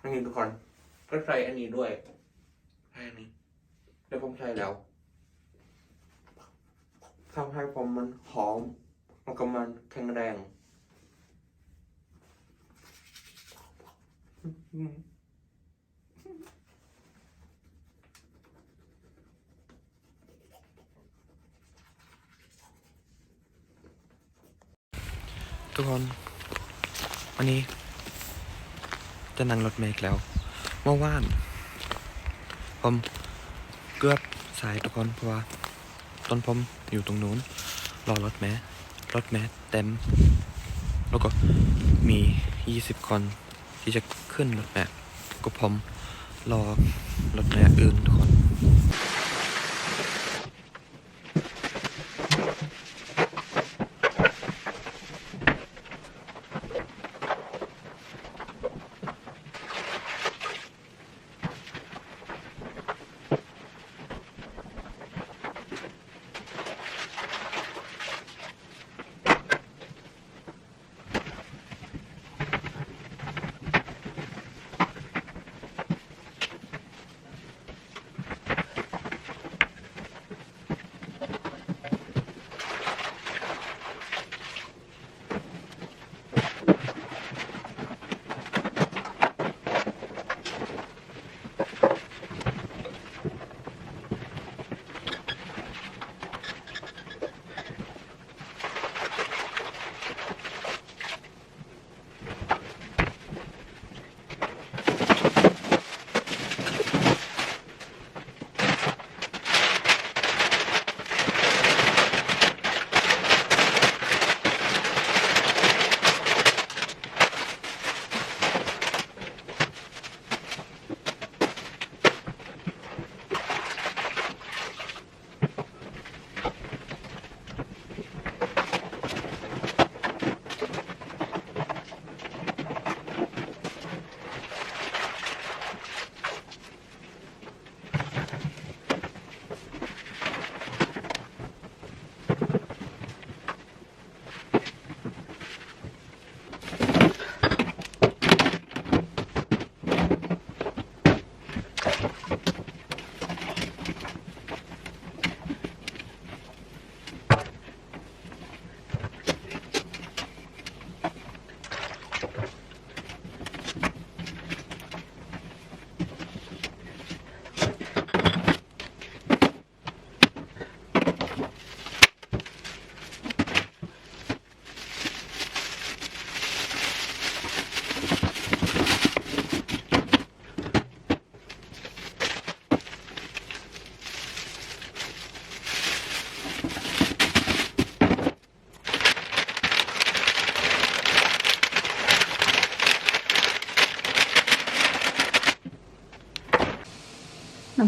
อันนี้ทุกคน ก็ใส่อันนี้ด้วยใส่อันนี้ แล้วผมใส่แล้วทำให้ผมมันหอมแล้วก็มันแข็งแรงอืมทุกคน วันนี้ จะนั่งรถเมล์อีกแล้วเมื่อวาน ผมเกือบสายทุกคนเพราะว่าต้นผมอยู่ตรงนู้น รอรถแม้รถแม้เต็ม แล้วก็มี 20 คนที่จะขึ้นรถแม้ก็ผมรอรถแม้อื่นทุกคน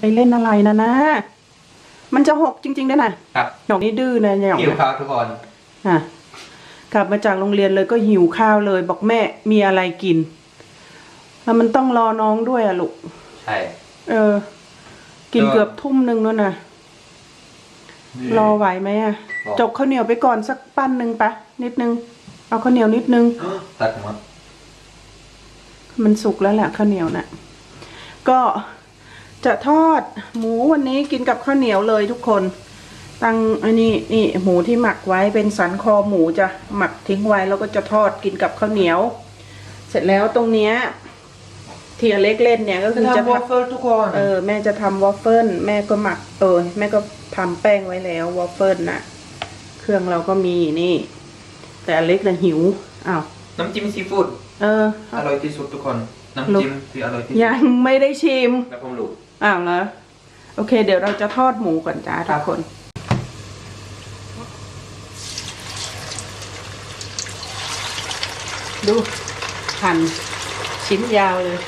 ไปเล่นอะไรนะนะ มันจะหกจริง ๆด้วยนะครับหนองนี่ดื้อนะหยองหิวครับทุกคนอะกลับมาจากโรงเรียนเลยก็หิวข้าวเลย บอกแม่มีอะไรกิน แล้วมันต้องรอน้องด้วยอะลูก ใช่ เออ กินก็เกือบทุ่มหนึ่งแล้วนะรอไหวไหมอะรอจกข้าวเหนียวไปก่อนสักปั้นหนึ่งปะนิดนึง เอาข้าวเหนียวนิดนึงตัดหมดมันสุกแล้วแหละข้าวเหนียวน่ะก็ จะทอดหมูวันนี้กินกับข้าวเหนียวเลยทุกคน ตั้งอันนี้นี่หมูที่หมักไว้เป็นสันคอหมูจะหมักทิ้งไว้แล้วก็จะทอดกินกับข้าวเหนียว เสร็จแล้วตรงเนี้ยที่อเล็กเล่นเนี่ยก็คือจะทำวอฟทำเฟิลทุกคนเออแม่จะทำวอฟเฟิลแม่ก็หมักเออแม่ก็ทำแป้งไว้แล้ววอฟเฟิลน่ะ เครื่องเราก็มีนี่ แต่อเล็กน่ะหิวอ้าวน้ำจิ้มซีฟู้ดเอออร่อยที่สุดทุกคน น้ำจิ้มที่อร่อยที่สุดยังไม่ได้ชิมแล้วผมรู้ อ้าวเหรอโอเค เดี๋ยวเราจะทอดหมูก่อนจ้าครัทุบกคน ดูหั่นชิ้นยาวเลย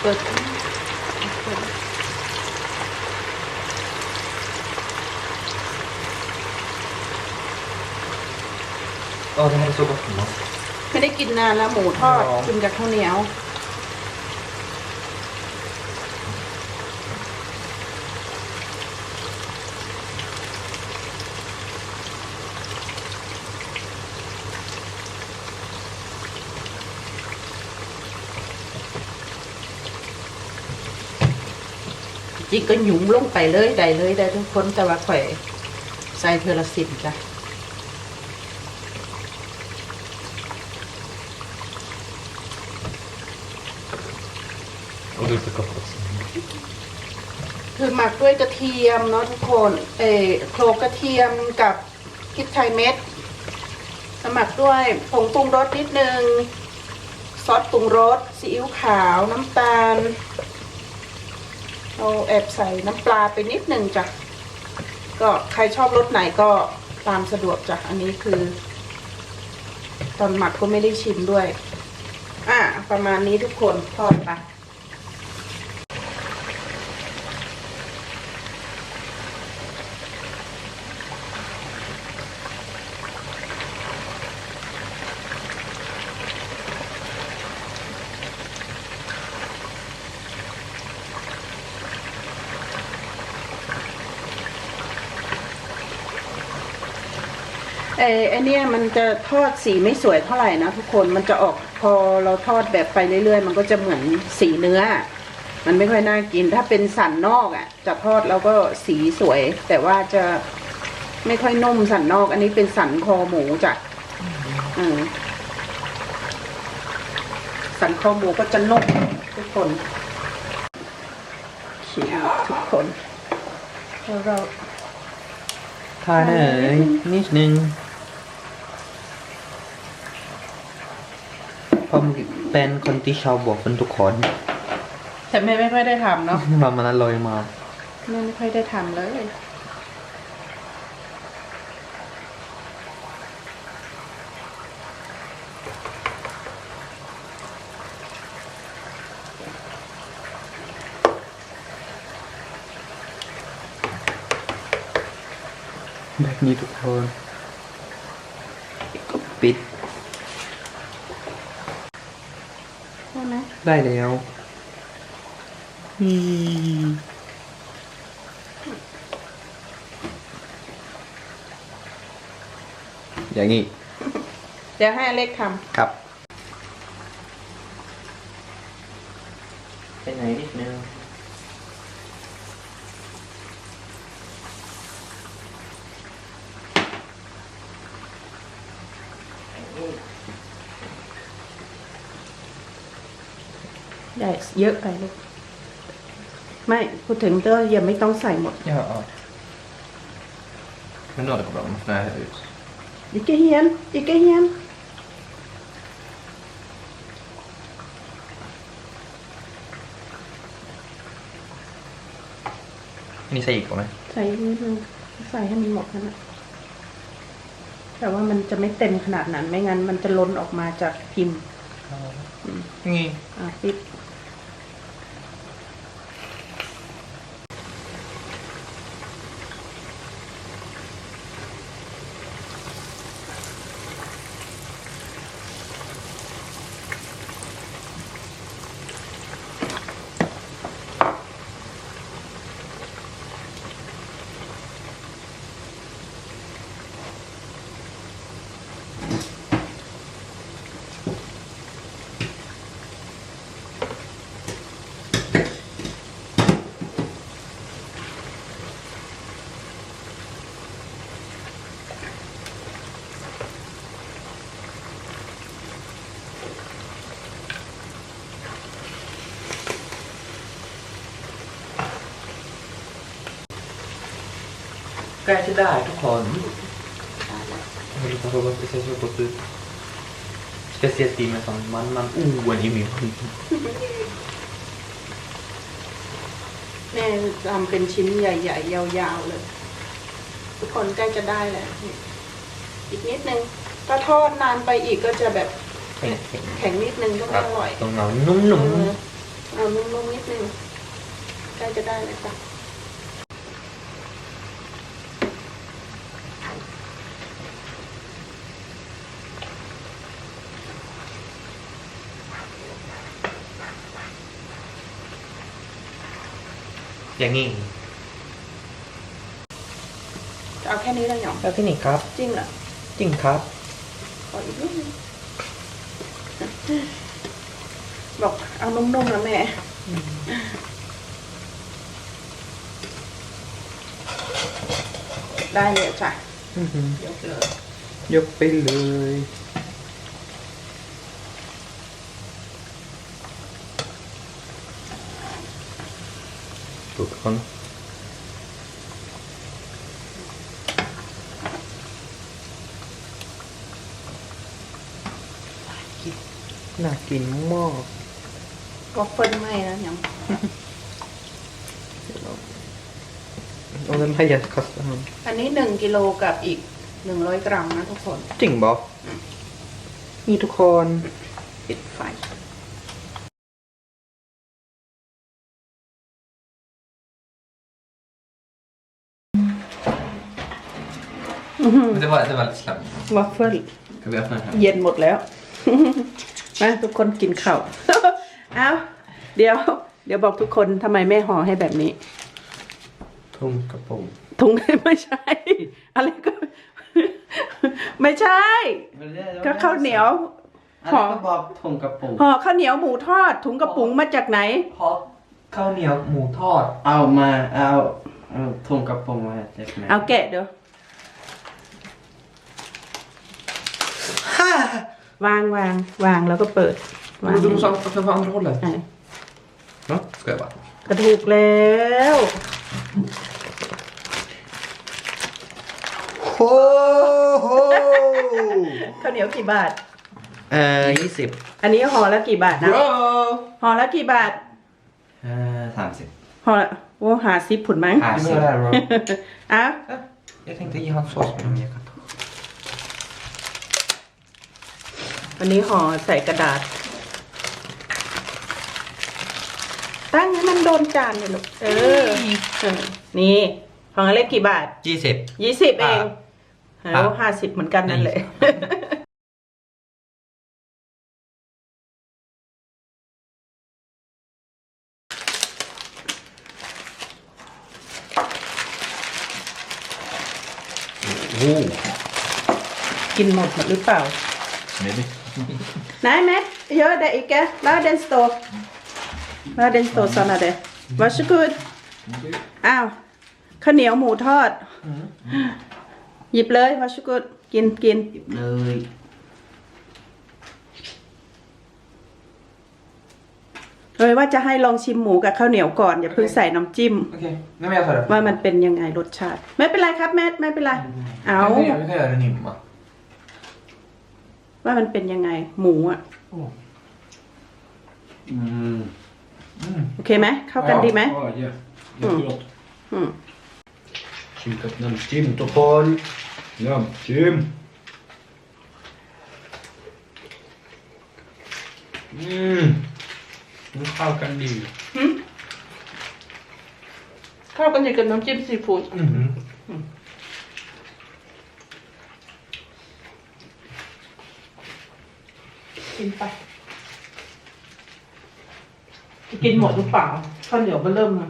เปิด เออจะให้ซุปก็ถึงเนาะไม่ได้กินนานแล้วหมูทอดกินกับข้าวเหนียว จริงก็หยุ่มลงไปเลยได้เลยได้ทุกคนแต่ว่าข่อยใส่เทอร์ละสิบจ้ะ Och lite gott också. คือหมักด้วยกระเทียมเนาะทุกคนเออโคลกกระเทียมกับพริกไทยเม็ดหมักด้วยผงปรุงรสนิดนึง ซอสปรุงรสซีอิ๊วขาวน้ำตาลเราแอบใส่น้ำปลาไปนิดนึงจ้ะก็ใครชอบรสไหนก็ตามสะดวกจ้ะอันนี้คือ ตอนหมักก็ไม่ได้ชิมด้วย อะประมาณนี้ทุกคนทอดไป เออไอเนี้ยมันจะทอดสีไม่สวยเท่าไหร่นะทุกคนมันจะออกพอเราทอดแบบไปเรื่อยๆ มันก็จะเหมือนสีเนื้อ มันไม่ค่อยน่ากิน ถ้าเป็นสันนอกอะ จะทอดแล้วก็สีสวย แต่ว่าจะไม่ค่อยนุ่มสันนอก อันนี้เป็นสันคอหมูจ้ะเออสันคอหมูก็จะนุ่มทุกคนชิมทุกคนแล้วเรา ทานเอ๋ยนิดนึง ผมเป็นคนที่ชอบบวกเป็นทุกคน แต่แม่ไม่ค่อยได้ทำเนาะว่ามันอร่อยมากแม่ไม่ค่อยได้ทำเลย แบบนี้ทุกคนก็ปิด ใช่ ไหมได้แล้วนี่อย่างนี้ เดี๋ยวให้อเล็กทครับไปไหนนิดนึงำได้ เยอะไปลูกไม่พูดถึงเตอร์ยังไม่ต้องใส่หมด Ja. Men nu har det bra. Nej, ut. อีกแกเฮียนอีกแกเฮียน Ni säger på mig. ใส่อีกนิดนึงใส่ให้มันหมดนั่นแหละแต่ว่ามันจะไม่เต็มขนาดนั้น ไม่งั้นมันจะล้นออกมาจากพิมพ์ Inget. อะปิด ใกล้จะได้ทุกคนไม่รู้ว่าจะใช้ชื่อปุ๊บ Speciellt i med sån man, man oen i min แม่ทำเป็นชิ้นใหญ่ๆ ยาวๆเลย ทุกคนใกล้จะได้แล้วนี่อีกนิดนึงถ้าทอดนานไปอีกก็จะแบบ Tänk, แข็งนิดนึงก็ไม่อร่อย De har num num เออเอานุ่มๆนิดนึงใกล้จะได้เลยจ้ะ อย่างนี้เอาแค่นี้เลยเหรอเอาแค่นี้ครับ จริงเหรอจริงครับ ขออีกนิดนึงบอกเอานุ่มๆนะแม่ ได้เลยจ้ะ ยกเลย ยกไปเลย ทุกคนน่ากินมากวอฟเฟิลไม่นะยัง Och den här kostar han. อันนี้หนึ่งกิโลกับอีกหนึ่งร้อยกรัมนะทุกคน จริงบอนี่ทุกคน ปิดไฟ Men det var, det var lite slappt. วอฟเฟิล Ska vi öppna den här? เย็นหมดแล้ว มาทุกคนกินข้าว เอาเดี๋ยว เดี๋ยวบอกทุกคนทำไมแม่ห่อให้แบบนี้ Tung kapong. ถุง ไม่ใช่ อะไรก็ ไม่ใช่ ก็ข้าวเหนียวห่อบอกทงกระปุกห่อข้าวเหนียวหมูทอด ถุงกระปุงมาจากไหน เพราะข้าวเหนียวหมูทอด เอามาเอาเอาทงกระปุกมาจากไหนเอาแกะเดี๋ยว วางวางวางแล้วก็เปิด วาง Du sa att den var andra hållet. อะ Ja, ska jag bara. กระถูกแล้ว Ho, ho! ข้าวเหนียวกี่บาท Eh, Gisip. อันนี้ห่อละกี่บาทนะ Bra! ห่อละกี่บาท Eh, สามสิบห่อละโอ้หาซิปผุนมั้ง ห้า Vill สิ ni บ ha det här bra? อะ Jag tänkte ge han sås men jag kan ta. วันนี้ห่อใส่กระดาษ ตั้งให้มันโดนจานเลยลูก เออเออนี่ห่อเล็กกี่บาท Gisip. ยี่สิบเองอะแล้วห้าสิบเหมือนกันนั่นแหละ Oh. กินหมดหรือเปล่า Maybe. ไหนแม่เยอะ det ikke la den stå la den stå sånn är det varsågod อ้าวข้าวเหนียวหมูทอด หยิบเลย varsågod กินกินเลย เลยว่าจะให้ลองชิมหมูกับข้าวเหนียวก่อน อย่าเพิ่งใส่น้ำจิ้ม Okej, nej men jag tar det. ว่ามันเป็นยังไงรสชาติ ไม่เป็นไรครับแม่ไม่เป็นไร เอา Jag kan, göra- vi kan göra en imma. ว่ามันเป็นยังไง หมูอะอืม Mm. โอเคไหมเข้ากันดีไหม Ja, ja. Jättegott. อืม Kikat namntim tokon. Namntim. Mm. Nu halkar ni. เข้ากันดีกับน้ำจิ้มซีฟู้ด Mm. กิ นไปจะกินหมดหรือเปล่าข้าวเหนียวก็เริ่มมา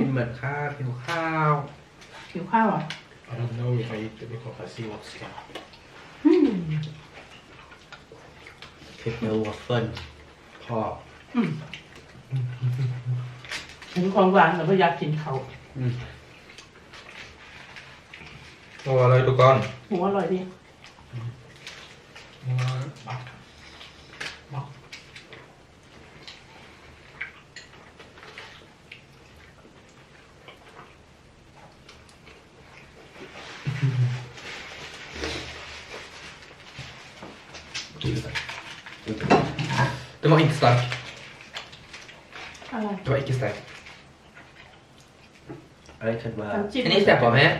กินเหมือนข้าวหิวข้าวหิวข้าวอะ I don't know if I eat it because I see what's there. เผ็ดเนื้อวัฟเฟิลพอถึงของหวานแต่ว่าอยากกินเขาโอ้อะไรทุกคนหมูอร่อยดี Back. Back. det var inte stark อะไร det var inte stark อะไรคิดว่าน้ำจิ้ม Kan ni släppa med?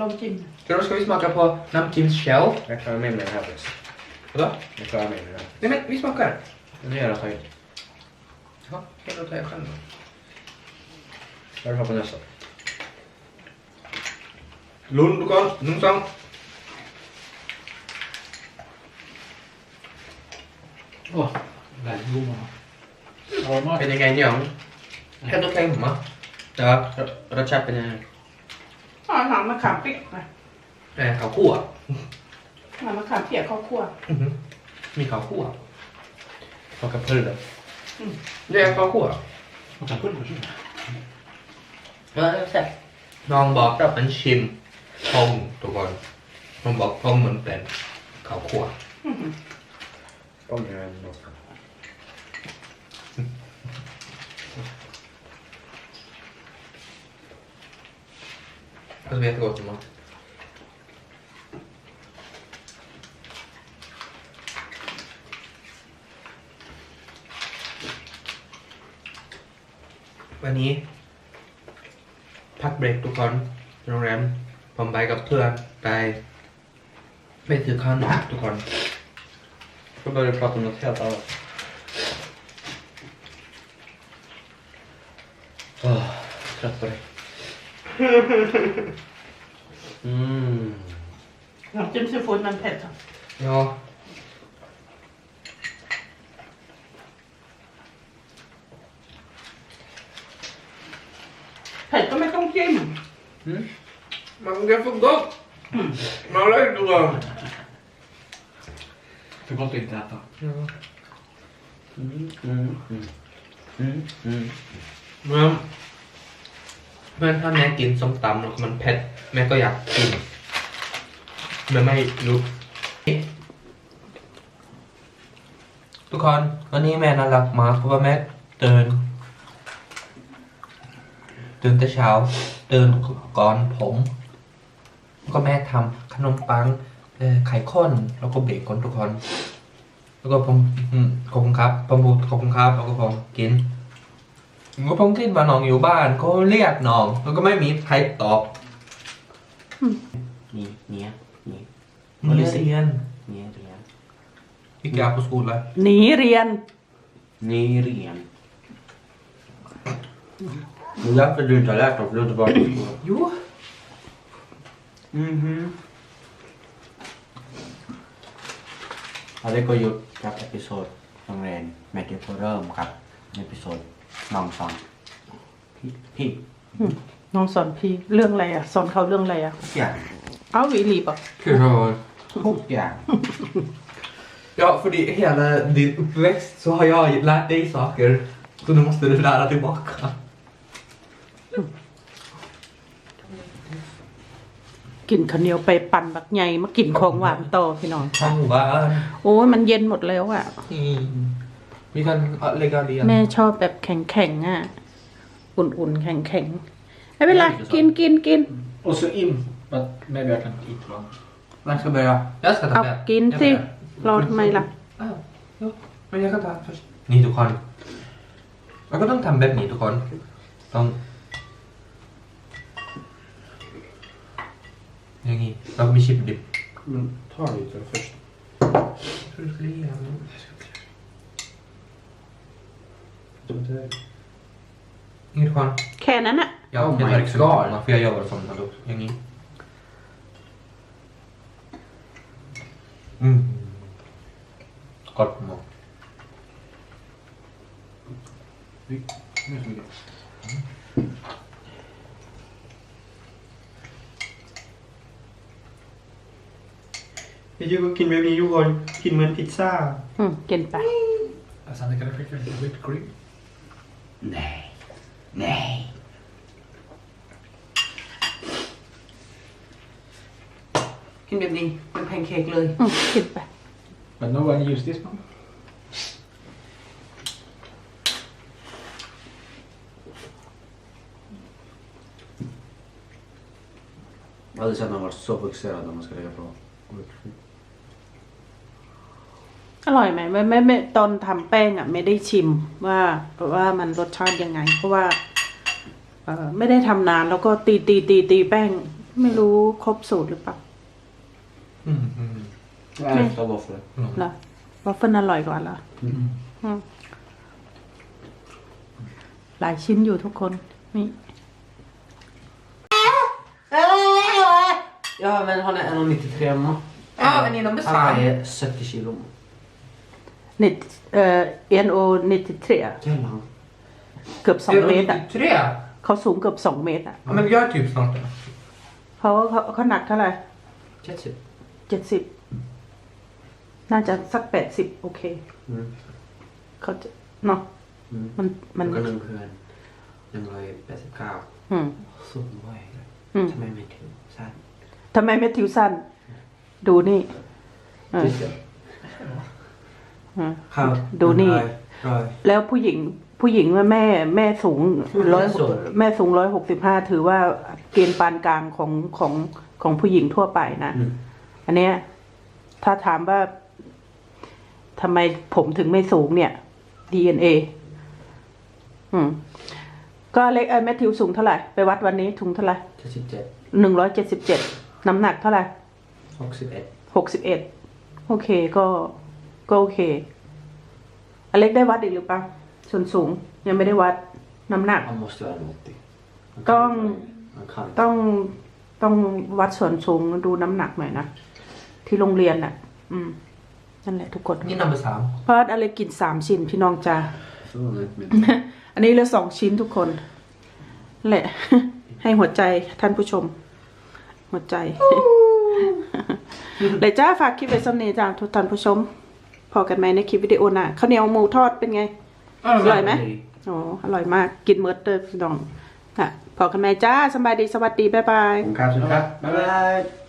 ลองจิ้ม Så då ska vi smaka på namntims shell jag klarar mig med det här bäst Vadå? jag klarar mig med det här Nej men vi smakar nu gör jag höjd Ja, okej då tar jag själv då vad har du på nästa ลุ้นทุกคนหนึ่งสอง Åh, väldigt god mat. Ja, เป็น mat. ยังไงเนี่ยแค่ตัวแข็งผมอะแต่ว่ารสชาติเป็นยังไงอาหารมะขามปิ๊กนะเออข้าวคั่ว อาหารมะขามเปียกข้าวคั่วอื้อหือมีข้าวคั่ว smaka pulver det är ข้าวคั่ว Smakar pulver så. เออแซ่บน้องบอกกับมันชิมทงทุกคนน้องบอกทงเหมือนเป็นข้าวคั่ว Ångrar något. Alltså vet jag gott som man. วันนี้ พักเบรกทุกคนโรงแรม ผมไปกับเพื่อนไปไปซื้อข้าวหนมทุกคน Då börjar vi prata om något helt annat. Åh, trött på det. Mm. น้ำจิ้มซีฟู้ดมันเผ็ดอะ Ja. เผ็ดก็ไม่ต้องจิ้ม Man kan få gott. Man har ju då. För gott att inte äta. Ja. Mm, mm, mm. Mm, mm. เมื่อเมื่อถ้าแม่กินส้มตำแล้วมันเผ็ดแม่ก็อยากกินแม่ไม่รู้ทุกคนวันนี้แม่น่ารักมากเพราะว่าแม่เตือน ตื่นแต่เช้าเตือนก่อนผมแล้วก็แม่ทำขนมปังเอ่อไข่ข้นแล้วก็เบคอนทุกคน แล้วก็ผมอืมขอบคุณครับผมพูดขอบคุณครับ แล้วก็ผมกินก็ผมคิดว่าน้องอยู่บ้านก็เรียกน้อง แล้วก็ไม่มีใครตอบ Ni, ni, ni, เรียน ni är ren. พี่กา på skolan หนีเรียน Ni är ren. Det är därför du inte har lärt dig, för du har inte varit på skolan. ยู Mhm. Ja, det går ju กับเอพิโซดโรงเรียนแมทธิวโพเริ่มครับเอพิโซดน้องสอนพี่พี่น้องสอนพี่เรื่องอะไรอะ สอนเขาเรื่องอะไรอะ ทุกอย่างเอาวีรีป่ะ Hur har... ทุกอย่าง Ja, för i hela din uppväxt så har jag lärt dig saker. Så nu måste du lära tillbaka. กินข้าวเหนียวไปปั่นบักใหญ่มากินของหวานต่อพี่น้อง Han var... โอ้ยมันเย็นหมดแล้วอะ Vi kan lägga det แม่ชอบแบบแข็งๆอะ อุ่นๆแข็งๆไม่เป็นไรกินกินกิน Och så in. But maybe I can eat one. Vem ska börja? Jag ska เอา ta med. กิน Jag สิ börjar. รอทำไมล่ะ Ah, ja. Men jag kan ta först. นี่ทุกคน เราก็ต้องทำแบบนี้ทุกคน ต้อง อย่างนี้เราก็มีชิปดิบ Men ta lite först. Jag tror du ska ge honom. Inget tu กคนแค่นั้นอะ Jag Oh jag my tar inte så God. mycket, för jag jobbar som hallå. อย่างนี้อืมกดหมด พี่ยูก็กินแบบนี้ทุกคนกินเหมือนพิซซ่า อืมกินไป Alexander, kan du skicka lite whipped cream? Nej. Nej. กินแบบนี้เป็นแพนเค้กเลยอืมกินไป But no one use this one. Jag hade sett någon varit så fokuserad om man ska lägga på. อ ร่อยไหมไม่ไม่ไม่ตอนทำแป้งอะ ไม่ได้ชิมว่าว่ามันรสชาติยังไง เพราะว่า เออไม่ได้ทำนาน แล้วก็ตีตีตีตีแป้ง ไม่รู้ครบสูตรหรือเปล่า อืมอืม Jag älskar våfflor. เหรอวัฟเฟิลอร่อยกว่าเหรออืมหลายชิ้นอยู่ทุกคนนี่ Ja, men han är 1,93 hemma. Ja, men inom Han väger 70 kilo. นิดเอ่อเอ็นโอนิติเทรีย Jävlar. เกือบสองเมตรอะ Tre? เขาสูงเกือบสองเมตรอะ Ja, men jag är typ snart där. เขาเขาเขาหนักเท่าไหร่ Ketchup. เจ็ดสิบ น่าจะสักแปดสิบโอเค Mm. เขาจะเนาะ Mm. มันมัน Och en ungskön. Den var ju 89. อืม Så vad är det? อืม ทำไมไม่ถึงสั้นทำไมแมทธิวสั้นดูนี่เอออะ ครับดูนี่ร้อยร้อยแล้วผู้หญิงผู้หญิงว่าแม่แม่สูงร้อยแม่สูงแม่สูงร้อยหกสิบห้าถือว่าเกณฑ์ปานกลางของของของผู้หญิงทั่วไปนะอืมอันเนี้ย ถ้าถามว่าทำไมผมถึงไม่สูงเนี่ย DNA อืม ก็เล็กไอ้แมทธิวสูงเท่าไหร่ ไปวัดวันนี้ถุงเท่าไหร่เจ็ดสิบเจ็ดหนึ่งร้อยเจ็ดสิบเจ็ดน้ำหนักเท่าไหร่หกสิบเอ็ดหกสิบเอ็ดโอเคก็ ก็โอเค อเล็กได้วัดอีกหรือเปล่าส่วนสูงยังไม่ได้วัดน้ำหนัก Man måste göra något. Man Gång. Man kan ต้องต้องวัดส่วนสูงดูน้ำหนักหน่อยนะ ที่โรงเรียนน่ะ อืม นั่นแหละทุกคนนี่นัมเบอร์สามเพราะอะไรกินสามชิ้นพี่น้องจ้า förvånat mig. อันนี้เหลือสองชิ้นทุกคนนั่นแหละ ให้หัวใจท่านผู้ชม หัวใจ เลยจ้าฝากคลิปไว้สำเนีจ้าทุกท่านผู้ชม พอกันไหมในคลิปวิดีโอหน้าข้าวเหนียวหมูทอดเป็นไง อร่อยไหม อ๋ออร่อยมากกินเมิร์ดเตอร์พี่น้องค่ะพอกันไหมจ้าสบายดีสวัสดีบ๊ายบาย Bye bye.